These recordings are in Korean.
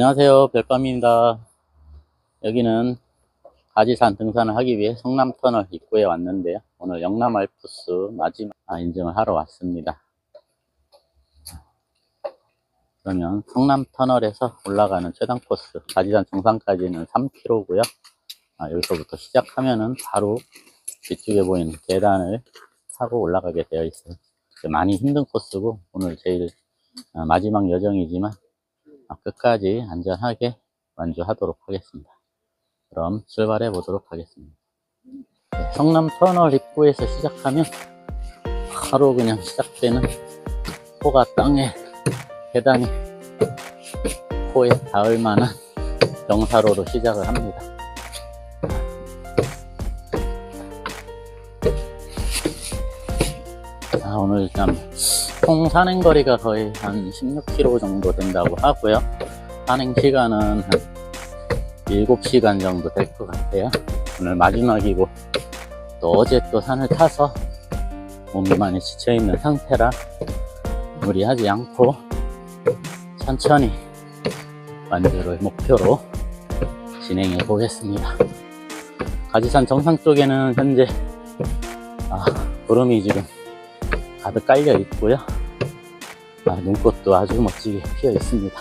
안녕하세요. 별밤입니다. 여기는 가지산 등산을 하기 위해 성남터널 입구에 왔는데요. 오늘 영남 알프스 마지막 아, 인증을 하러 왔습니다. 그러면 성남터널에서 올라가는 최단 코스 가지산 정상까지는 3km고요. 아, 여기서부터 시작하면은 바로 뒤쪽에 보이는 계단을 타고 올라가게 되어 있어요. 많이 힘든 코스고 오늘 제일 아, 마지막 여정이지만 아, 끝까지 안전하게 완주하도록 하겠습니다. 그럼 출발해 보도록 하겠습니다. 네, 성남 터널 입구에서 시작하면 바로 그냥 시작되는 코가 땅에 계단이 코에 닿을 만한 경사로로 시작을 합니다. 아, 오늘 일단 총 산행 거리가 거의 한 16km 정도 된다고 하고요. 산행 시간은 한 7시간 정도 될 것 같아요. 오늘 마지막이고 또 어제 또 산을 타서 몸이 많이 지쳐있는 상태라 무리하지 않고 천천히 완주를 목표로 진행해 보겠습니다. 가지산 정상 쪽에는 현재 아, 구름이 지금 가득 깔려 있고요. 아, 눈꽃도 아주 멋지게 피어 있습니다.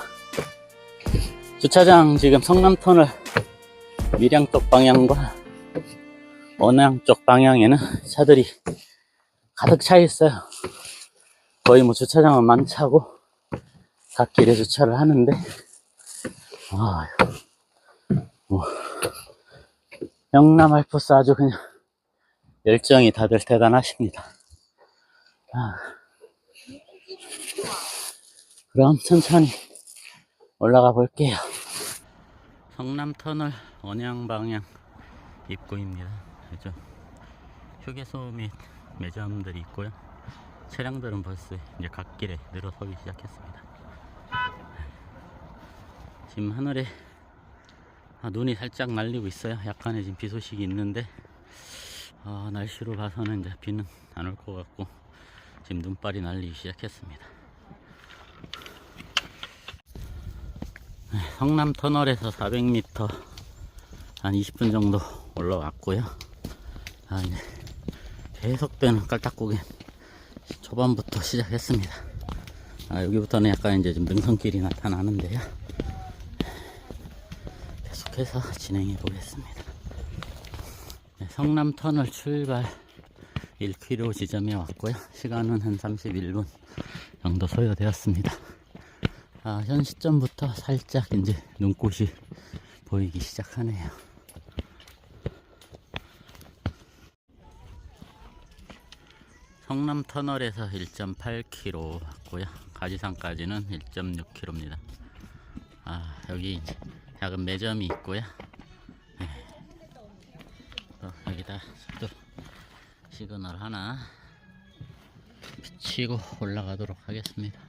주차장 지금 성남터널 밀양 쪽 방향과 원양 쪽 방향에는 차들이 가득 차 있어요. 거의 뭐 주차장은 만차고 갓길에 주차를 하는데 아, 뭐 영남 알프스 아주 그냥 열정이 다들 대단하십니다. 아, 그럼 천천히 올라가 볼게요. 성남터널 원양 방향 입구입니다. 그죠? 휴게소 및 매점들이 있고요. 차량들은 벌써 이제 갓길에 늘어서기 시작했습니다. 지금 하늘에 아, 눈이 살짝 날리고 있어요. 약간의 지금 비 소식이 있는데 아, 날씨로 봐서는 이제 비는 안 올 것 같고 지금 눈발이 날리기 시작했습니다. 네, 성남 터널에서 400m 한 20분 정도 올라왔고요. 아, 이제 계속되는 깔딱고개 초반부터 시작했습니다. 아, 여기부터는 약간 이제 좀 능선길이 나타나는데요. 계속해서 진행해 보겠습니다. 네, 성남 터널 출발 1km 지점에 왔고요. 시간은 한 31분 정도 소요되었습니다. 아, 현 시점부터 살짝 이제 눈꽃이 보이기 시작하네요. 성남 터널에서 1.8km 왔고요. 가지산까지는 1.6km입니다. 아, 여기 이제 작은 매점이 있고요. 네. 또 여기다 또 시그널 하나 비치고 올라가도록 하겠습니다.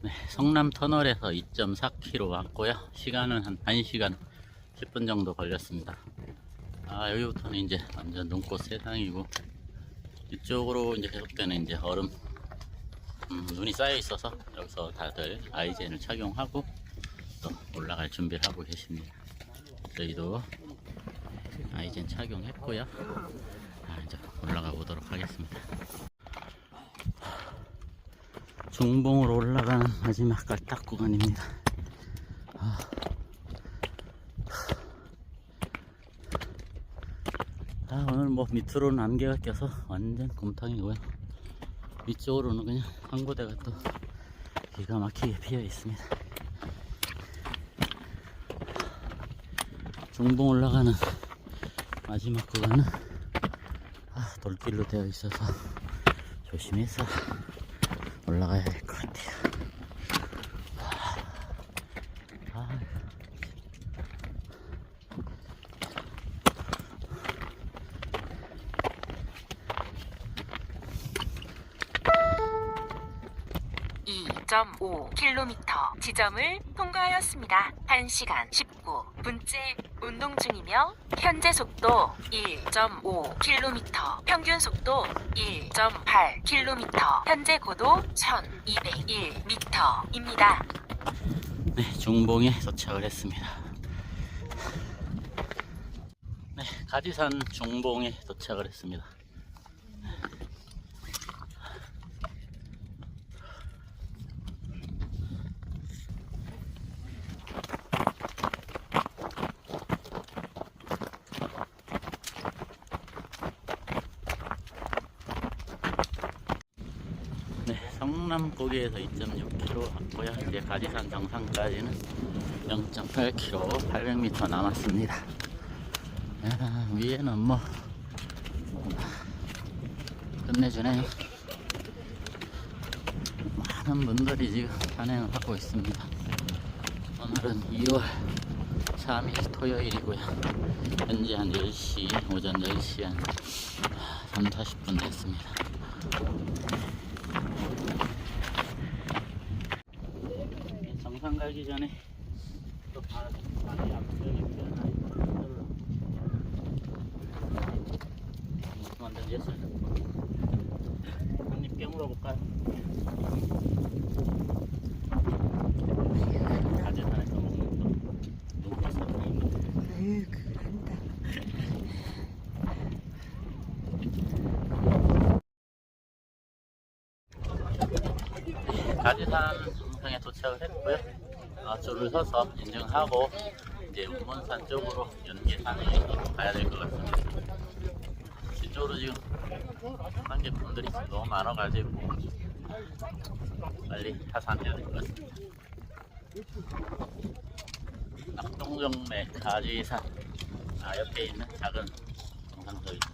네, 성남 터널에서 2.4km 왔고요. 시간은 한 1시간 10분 정도 걸렸습니다. 아, 여기부터는 이제 완전 눈꽃 세상이고 이쪽으로 이제 계속되는 이제 얼음 음, 눈이 쌓여 있어서 여기서 다들 아이젠을 착용하고 또 올라갈 준비를 하고 계십니다. 저희도 아이젠 착용했고요. 아, 이제 올라가 보도록 하겠습니다. 중봉으로 올라가는 마지막 깔딱 구간입니다. 아. 아, 오늘 뭐 밑으로는 안개가 껴서 완전 곰탕이고요. 위쪽으로는 그냥 한 군데가 또 기가 막히게 피어 있습니다. 중봉 올라가는 마지막 구간은 아, 돌길로 되어 있어서 조심해서 올라가야 될것 같아요. 아, 이 2.5km 지점을 통과하였습니다. 1시간 10분 입구 분째 운동 중이며 현재 속도 1.5km 평균 속도 1.8km 현재 고도 1201m입니다. 네, 중봉에 도착을 했습니다. 네, 가지산 중봉에 도착을 했습니다. 네, 성남고개에서 2.6km 왔고요. 이제 가지산 정상까지는 0.8km, 800m 남았습니다. 야, 위에는 뭐 끝내주네요. 많은 분들이 지금 산행을 하고 있습니다. 오늘은 2월 3일 토요일이고요. 현재 한 10시, 오전 10시 한 3, 40분 됐습니다. 가기 전에 또 바- 바위 앞쪽에 피어나 완전 예술 한입 볼까요? 사탕입니다 아유 그런다. 가지산 정상에 도착을 했고요. 어, 줄을 서서 인증하고 이제 운문산 쪽으로 연계산에 가야 될 것 같습니다. 이쪽으로 지금 관객분들이 너무 많아가지고 빨리 하산해야 될 것 같습니다. 낙동정맥 가지산 아, 옆에 있는 작은 정상석입니다.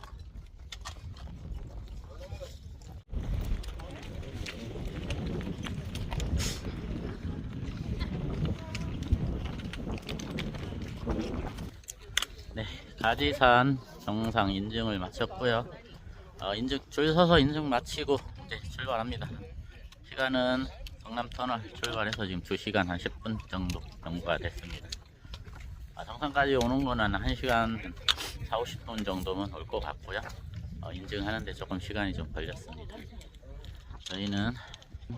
네, 가지산 정상 인증을 마쳤고요. 어, 인증 줄 서서 인증 마치고 이제 출발합니다. 시간은 성남 터널 출발해서 지금 2시간 한 10분 정도 경과가 됐습니다. 아, 정상까지 오는 거는 1시간 4, 50분 정도면 올 것 같고요. 어, 인증하는데 조금 시간이 좀 걸렸습니다. 저희는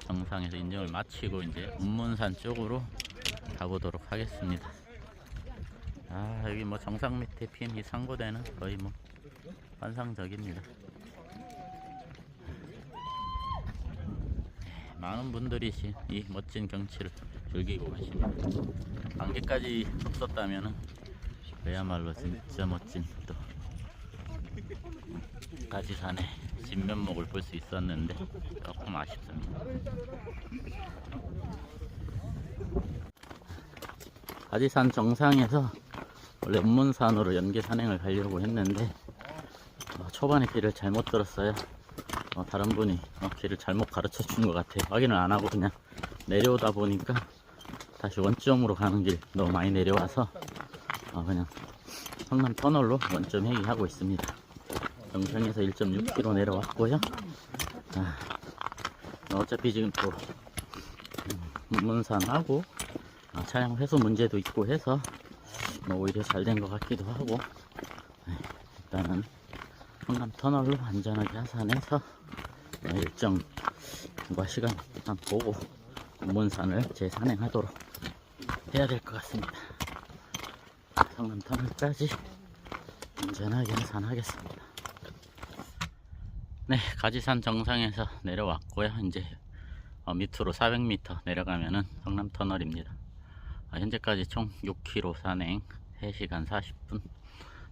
정상에서 인증을 마치고 이제 운문산 쪽으로 가보도록 하겠습니다. 아 여기 뭐 정상 밑에 핀이 상고대는 거의 뭐 환상적입니다. 네, 많은 분들이 시- 이 멋진 경치를 즐기고 계십니다. 안개까지 없었다면은 그야말로 진짜 멋진 또 가지산의 진면목을 볼 수 있었는데 조금 아쉽습니다. 가지산 정상에서 원래 운문산으로 연계 산행을 가려고 했는데 어, 초반에 길을 잘못 들었어요. 어, 다른 분이 어, 길을 잘못 가르쳐 준 것 같아요. 확인을 안 하고 그냥 내려오다 보니까 다시 원점으로 가는 길 너무 많이 내려와서 어, 그냥 성남 터널로 원점 회귀하고 있습니다. 정상에서 1.6km 내려왔고요. 아, 어차피 지금 또 음, 운문산하고 아, 차량 회수 문제도 있고 해서 뭐 오히려 잘 된 것 같기도 하고 네, 일단은 성남 터널로 안전하게 하산해서 네, 일정 과 시간 일단 보고 문산을 재산행하도록 해야 될 것 같습니다. 성남 터널까지 안전하게 하산하겠습니다. 네, 가지산 정상에서 내려왔고요. 이제 어, 밑으로 400m 내려가면은 성남 터널입니다. 아, 현재까지 총 6km 산행 3시간 40분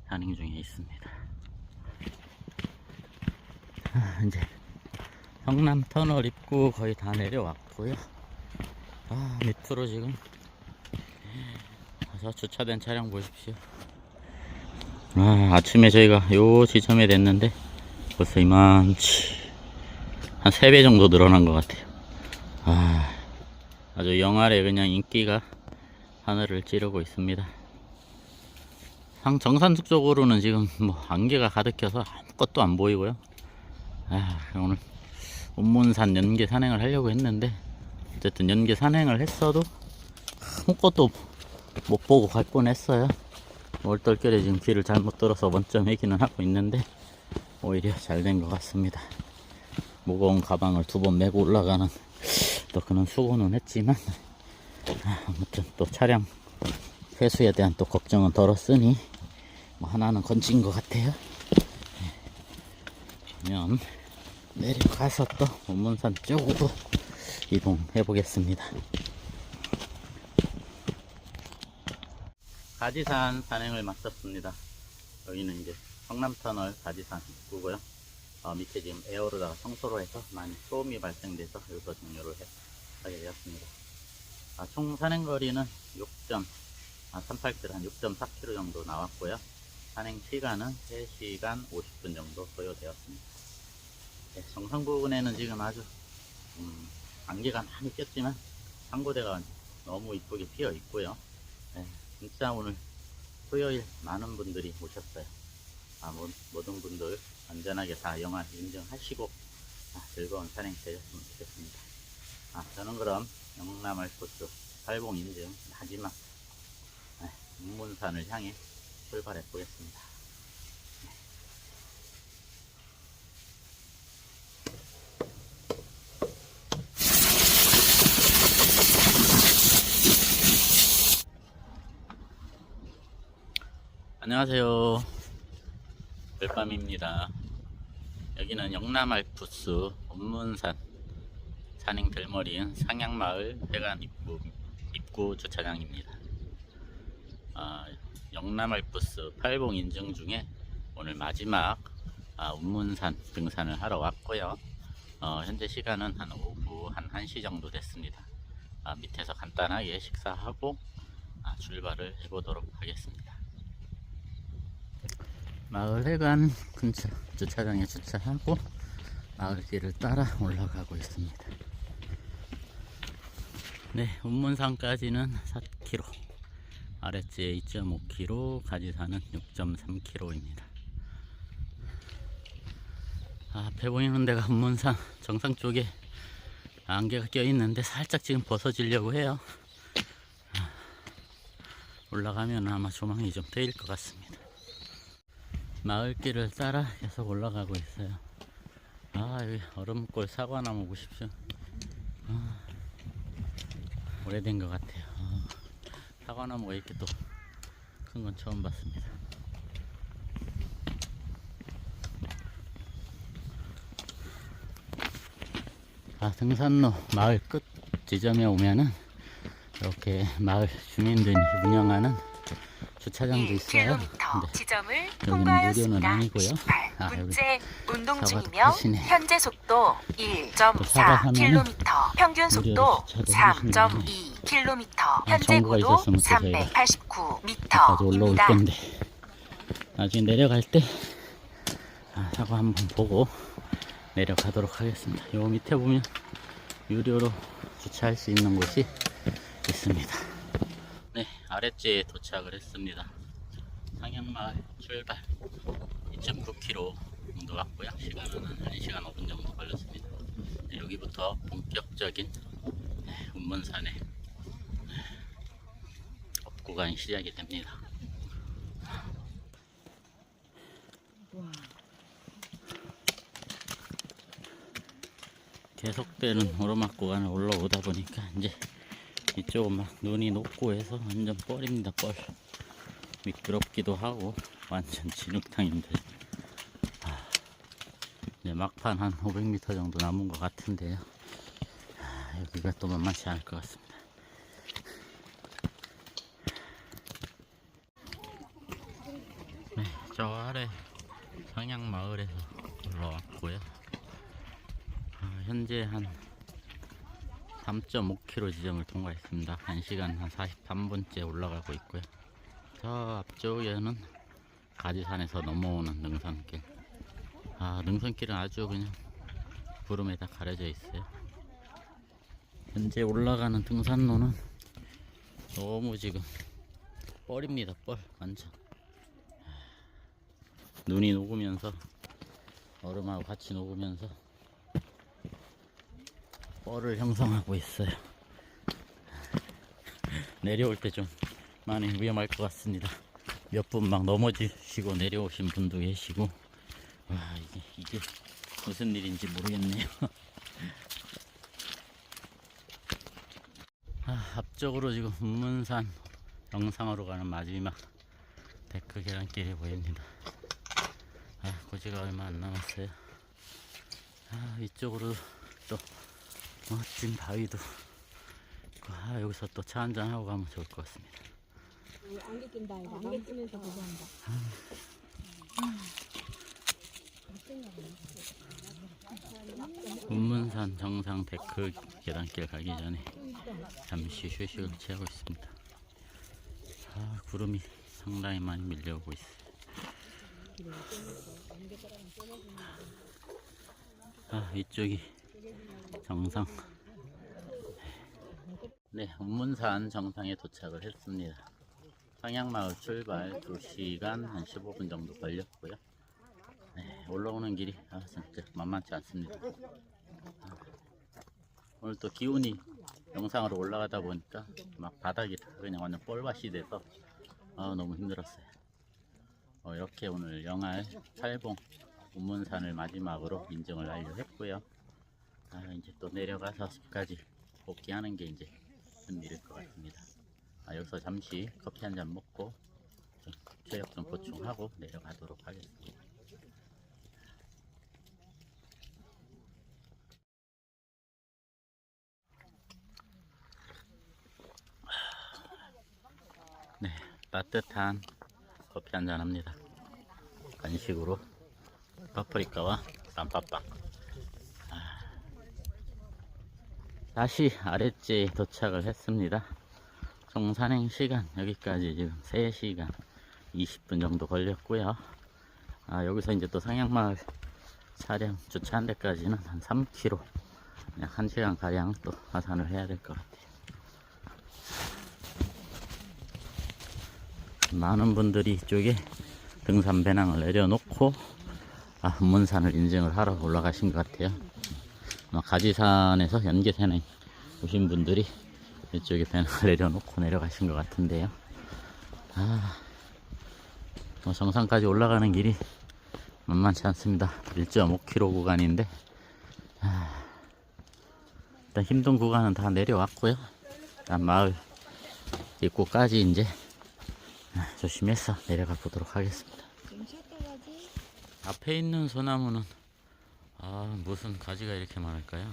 산행 중에 있습니다. 아, 이제 성남 터널 입구 거의 다 내려왔고요. 아, 밑으로 지금 가서 주차된 차량 보십시오. 아, 아침에 저희가 요 지점에 됐는데 벌써 이만치 한 3배 정도 늘어난 것 같아요. 아, 아주 영아래 그냥 인기가 하늘을 찌르고 있습니다. 상 정산숙 쪽으로는 지금 뭐 안개가 가득해서 아무것도 안 보이고요. 아, 오늘 운문산 연계 산행을 하려고 했는데 어쨌든 연계 산행을 했어도 아무것도 못 보고 갈 뻔했어요. 월떨결에 지금 길을 잘못 들어서 원점 회기는 하고 있는데 오히려 잘 된 것 같습니다. 무거운 가방을 두 번 메고 올라가는 또 그런 수고는 했지만 아, 아무튼 또 차량 회수에 대한 또 걱정은 덜었으니 뭐 하나는 건진 것 같아요. 네. 그러면 내려가서 또 원문산 쪽으로 이동해 보겠습니다. 가지산 산행을 마쳤습니다. 여기는 이제 성남터널 가지산 입구고요. 어, 밑에 지금 에어로다가 청소로 해서 많이 소음이 발생돼서 여기서 종료를 해, 하게 되었습니다. 아, 총 산행거리는 6점, 아, 38km, 한 6.4km 정도 나왔고요. 산행 시간은 3시간 50분 정도 소요되었습니다. 네, 정상 부분에는 지금 아주 음, 안개가 많이 꼈지만 상고대가 너무 이쁘게 피어 있고요. 네, 진짜 오늘 토요일 많은 분들이 오셨어요. 아, 모, 모든 분들 안전하게 다 영화 인정하시고 아, 즐거운 산행 되셨으면 좋겠습니다. 아, 저는 그럼 영남 알코스 팔봉 인증 마지막 네, 문산을 향해 출발해 보겠습니다. 안녕하세요. 별밤입니다. 여기는 영남 알프스 원문산 산행 들머리인 상향마을 회관 입구, 입구 주차장입니다. 아, 영남 알프스 팔봉 인증 중에 오늘 마지막 아, 운문산 등산을 하러 왔고요. 어, 현재 시간은 한 오후 한 1시 정도 됐습니다. 아, 밑에서 간단하게 식사하고 아, 출발을 해보도록 하겠습니다. 마을회관 근처 주차장에 주차하고 마을길을 따라 올라가고 있습니다. 네, 운문산까지는 4km, 아래째 2.5km, 가지산은 6.3km입니다. 아, 앞에 보이는 데가 운문산 정상 쪽에 안개가 껴 있는데 살짝 지금 벗어지려고 해요. 아, 올라가면 아마 조망이 좀 트일 것 같습니다. 마을길을 따라 계속 올라가고 있어요. 아, 여기 얼음골 사과나무 보십시오. 아, 오래된 것 같아요. 아, 사과나무가 이렇게 또 큰 건 처음 봤습니다. 아, 등산로 마을 끝 지점에 오면은 이렇게 마을 주민들이 운영하는 주차장도 있어요. 1km 네. 지점을 통과하였습니다. 아니고요. 아, 18분째 운동 중이며. 현재 속도 또 사과 1.4km, 평균 속도 무료로 주차도 3.2km, 아, 현재 고도 있었으면 또 저희가 여기까지 올라올 389m입니다. 건데 나중에 내려갈 때 아, 사과 한번 보고 내려가도록 하겠습니다. 요 밑에 보면 유료로 주차할 수 있는 곳이 있습니다. 네, 아랫지에 도착을 했습니다. 상향마을 출발 2.9km 정도 왔고요. 시간은 한 1시간 5분 정도 걸렸습니다. 네, 여기부터 본격적인 네, 운문산의 네, 업구간이 시작이 됩니다. 계속되는 오르막 구간을 올라오다 보니까 이제 이쪽은 막 눈이 녹고 해서 완전 뻘입니다 뻘. 미끄럽기도 하고 완전 진흙탕인데. 아, 이제 막판 한 500m 정도 남은 것 같은데요. 아, 여기가 또 만만치 않을 것 같습니다. 네, 저 아래 상향마을에서 올라왔고요. 아, 현재 한 3.5km 지점을 통과했습니다. 1시간 한 43분째 올라가고 있고요. 저 앞쪽에는 가지산에서 넘어오는 능선길. 아, 능선길은 아주 그냥 구름에 다 가려져 있어요. 현재 올라가는 등산로는 너무 지금 뻘입니다, 뻘. 완전. 눈이 녹으면서 얼음하고 같이 녹으면서 뻘을 형성하고 있어요. 내려올 때 좀 많이 위험할 것 같습니다. 몇 분 막 넘어지시고 내려오신 분도 계시고, 와, 이게, 이게 무슨 일인지 모르겠네요. 아, 앞쪽으로 지금 운문산 영상으로 가는 마지막 데크 계단길이 보입니다. 아, 고지가 얼마 안 남았어요. 아, 이쪽으로 또 멋진 바위도 있고, 아, 여기서 또 차 한잔 하고 가면 좋을 것 같습니다. 안개 낀다 이거 안개 끼면서 보고 한다 운문산 정상 데크 계단길 가기 전에 잠시 휴식을 취하고 있습니다. 아, 구름이 상당히 많이 밀려오고 있어요. 아, 이쪽이 정상. 네, 운문산 정상에 도착을 했습니다. 상향마을 출발 2시간 한 15분 정도 걸렸고요. 네, 올라오는 길이 아, 진짜 만만치 않습니다. 아, 오늘 또 기온이 영상으로 올라가다 보니까 막 바닥이 다 그냥 완전 뻘밭이 돼서 아, 너무 힘들었어요. 어, 이렇게 오늘 영알 팔봉 운문산을 마지막으로 인증을 완료했고요. 아, 이제 또 내려가서 집까지 복귀하는 게 이제 큰 일일 것 같습니다. 아, 여기서 잠시 커피 한 잔 먹고 좀 체력 좀 보충하고 내려가도록 하겠습니다. 네, 따뜻한 커피 한 잔 합니다. 간식으로 파프리카와 쌈밥빵. 아, 다시 아랫지에 도착을 했습니다. 총 산행 시간 여기까지 지금 3시간 20분 정도 걸렸고요. 아, 여기서 이제 또 상향마을 차량 주차한 데까지는 한 3km, 그냥 1시간 가량 또 하산을 해야 될 것 같아요. 많은 분들이 이쪽에 등산 배낭을 내려놓고 아, 문산을 인증을 하러 올라가신 것 같아요. 가지산에서 연계산에 오신 분들이 이쪽에 배낭을 내려놓고 내려가신 것 같은데요. 아, 뭐 정상까지 올라가는 길이 만만치 않습니다. 1.5km 구간인데 아, 일단 힘든 구간은 다 내려왔고요. 일단 마을 입구까지 이제 아, 조심해서 내려가 보도록 하겠습니다. 앞에 있는 소나무는 아 무슨 가지가 이렇게 많을까요?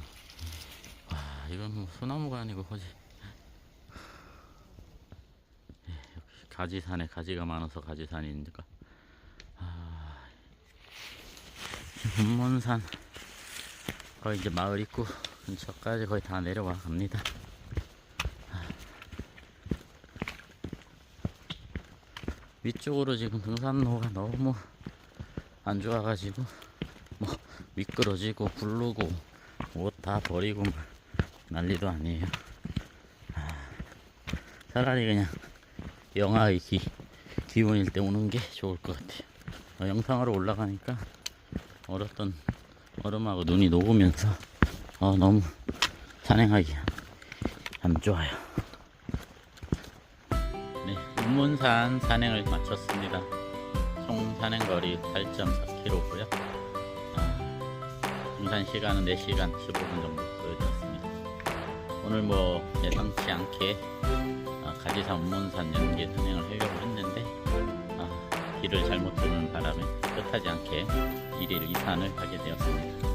와 이건 뭐 소나무가 아니고 호지 예, 역시 가지산에 가지가 많아서 가지산이니까 아 금문산 거의 이제 마을 입구 근처까지 거의 다 내려와 갑니다. 위쪽으로 지금 등산로가 너무 안 좋아가지고 뭐 미끄러지고 굴르고 옷 다 버리고 막 난리도 아니에요. 아, 차라리 그냥 영하의 기, 기온일 때 오는 게 좋을 것 같아요. 어, 영상으로 올라가니까 얼었던 얼음하고 눈이 녹으면서 어, 너무 산행하기 안 좋아요. 네, 운문산 산행을 마쳤습니다. 총 산행 거리 8.4km고요. 등산 시간은 4시간 15분 정도 보여드렸습니다. 오늘 뭐 예상치 않게 아, 가지산 운문산 연계 산행을 하려고 했는데 아, 길을 잘못 두는 바람에 뜻하지 않게 1일 2산을 하게 되었습니다.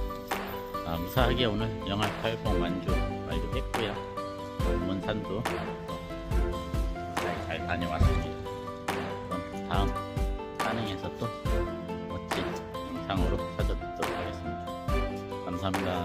아, 무사하게 오늘 영할 80 완주 완료했고요. 운문산도 잘, 잘 다녀왔습니다. 그럼 다음 산행에서 또 멋진 영상으로 আমরা